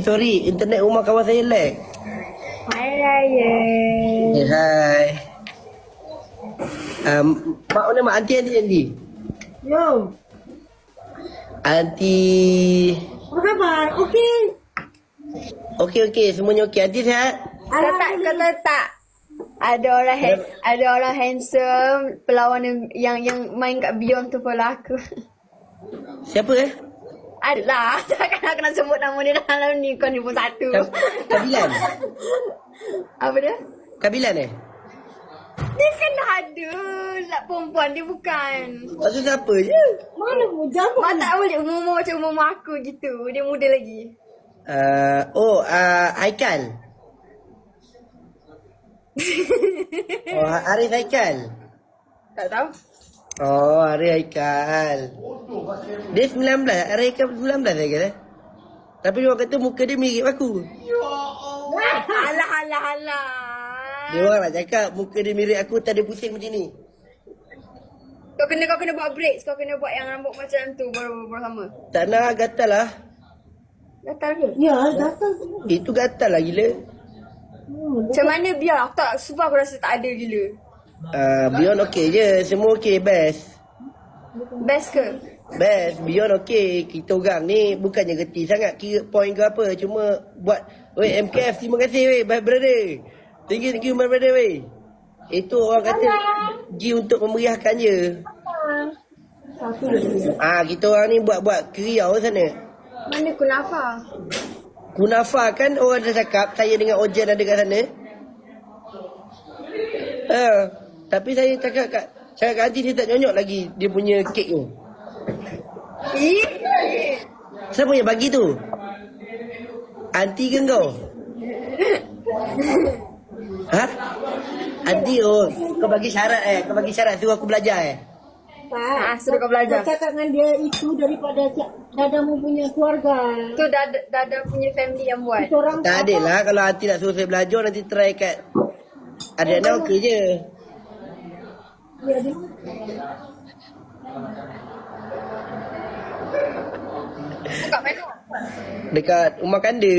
sorry. Internet rumah kawan saya lag. Hai Raya. Eh, hai. Um, mak mana mak? Aunty, aunty, aunty. Yo, Aunty. apa khabar? Okey. Okey, okey. Semuanya okey. Aunty sihat? Kau tak, kau tahu tak? Ada orang ha- ada orang handsome pelawan yang yang, yang main kat Beyond tu pula aku. Siapa eh? Adalah, takkan aku nak sebut nama dia dalam ni kau ni pun satu. Ka- Kabilan? Apa dia? Kabilan eh? Dia kan dah ada lah perempuan dia bukan. Maksud siapa je? Mana mu jamu? Mak tak boleh umur macam umur aku gitu. Dia muda lagi. Uh, oh, uh, Haikal. oh, Arif Haikal. Tak tahu. Oh, Arif Haikal. Dia 19. Arif Haikal 19 saya kata. Tapi dia orang kata muka dia mirip aku. Alah alah alah. Dia orang nak cakap muka dia mirip aku tak ada pusing macam ni. Kau kena kau kena buat braids, kau kena buat yang rambut macam tu baru baru sama. Tak nak gatal lah. Gatal ke? Ya, tu. Itu gatal lah gila. Hmm, Macam mana biar aku tak sebab aku rasa tak ada gila. Uh, Beyond okey je. Semua okey. Best. Best ke? Best. Beyond okey. Kita orang ni bukannya geti sangat kira point ke apa. Cuma buat. Weh MKF terima kasih weh. My brother. Thank you, thank you my brother weh. Itu orang kata G untuk memeriahkan je. Ah kita orang ni buat-buat keriau sana. Mana kunafa? Kunafa kan orang dah cakap saya dengan Ojen ada kat sana. Ha, tapi saya cakap kat cakap kat dia tak nyonyok lagi dia punya kek tu. Siapa yang bagi tu? Aunty ke kau? Ha? Aunty oh, kau bagi syarat eh, kau bagi syarat suruh aku belajar eh. Ah, suruh kau belajar. Kau cakap dengan dia itu daripada si- dadamu punya keluarga. Tu dah ada- dah ada punya family yang buat. Kita orang Tak adil lah kalau Aunty nak suruh saya belajar nanti try kat Adriana okey je. Ya. Buka mana? Dekat rumah kanda.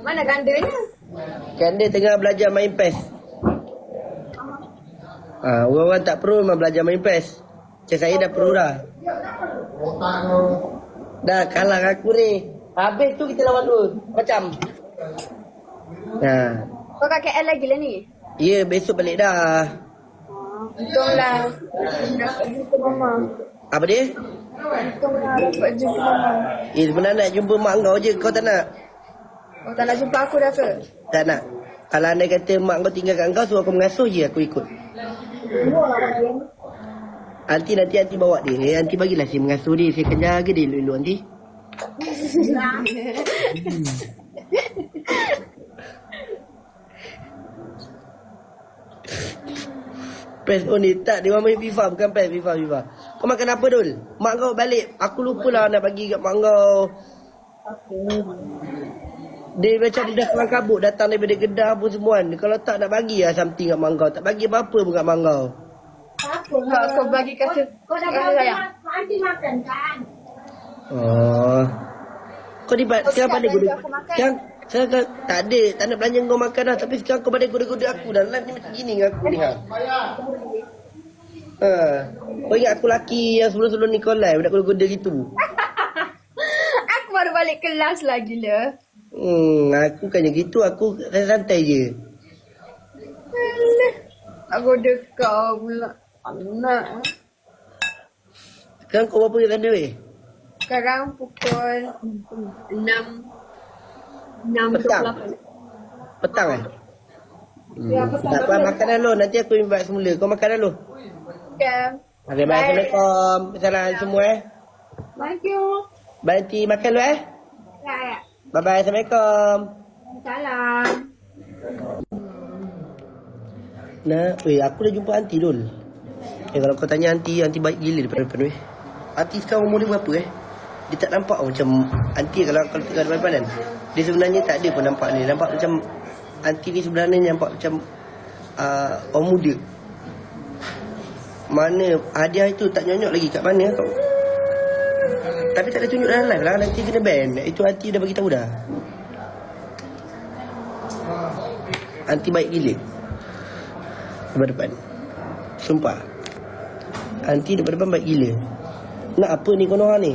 Mana gandanya? Kanda tengah belajar main PES. Ha, orang-orang tak perlu memang belajar main PES. Macam saya dah perlu dah. Dah kalah aku ni. Habis tu kita lawan dulu. Macam. Ha. Kau kat KL lagi lah ni? Ya, besok balik dah. Untunglah. Dapat jumpa mama. Apa dia? Untunglah dapat jumpa mama. Eh, sebenarnya nak jumpa mak kau je. Kau tak nak? Kau tak nak jumpa aku dah ke? Tak nak. Kalau anda kata mak kau tinggalkan kau, suruh aku mengasuh je aku ikut. Nanti nanti nanti bawa dia. Eh, nanti bagilah saya mengasuh dia. Saya akan jaga dia elok-elok nanti. PES oh ni tak dia orang main FIFA bukan PES FIFA FIFA. Kau makan apa dul? Mak kau balik. Aku lupa lah nak bagi kat mak kau. Dia macam dah kelang kabut datang daripada Kedah pun semua kan. Kalau tak nak bagi lah something kat mak kau. Tak bagi apa-apa pun kat mak kau. Apa? Kau, kau bagi kata Kau dah kata makan, sayang. mak Aunty makan kan? Oh. Kau ni ba- Kau sekarang siap pandai bagi goda. aku makan? Sekarang, sekarang kau, tak ada. Tak nak belanja kau makan dah. Tapi sekarang kau pandai goda-goda aku dah. Live ni macam gini dengan aku ni. Ha. Ha. Kau ingat aku laki yang sebelum-sebelum ni kau live. Nak goda-goda gitu. Aku baru balik kelas lah gila. Hmm, aku kan yang gitu. Aku santai je. Alah. Nak goda kau pula. Anak. Sekarang kau berapa kat sana weh? Sekarang pukul 6 6 Petang. 28. Petang eh? Hmm. Ya, petang. Tak apa, makan dulu. Nanti aku invite semula. Kau makan dulu. Okay. Okay, bye. Assalamualaikum. Assalamualaikum semua eh. Thank you. Bye nanti makan dulu eh. Ya, ya. Bye-bye. Assalamualaikum. Salam. Nah, weh aku dah jumpa aunty dul. Eh kalau kau tanya aunty, aunty baik gila daripada depan weh. Aunty sekarang umur dia berapa eh? dia tak nampak macam anti kalau kalau tengok depan pandan dia sebenarnya tak ada pun nampak ni. Nampak macam anti ni sebenarnya nampak macam uh, orang muda. Mana hadiah itu tak nyonyok lagi kat mana kau? Tapi tak ada tunjuk dalam live lah. Nanti kena ban. Itu anti dah bagi tahu dah. Anti baik gila. Depan depan. Sumpah. Anti depan depan baik gila. Nak apa ni konoha ni?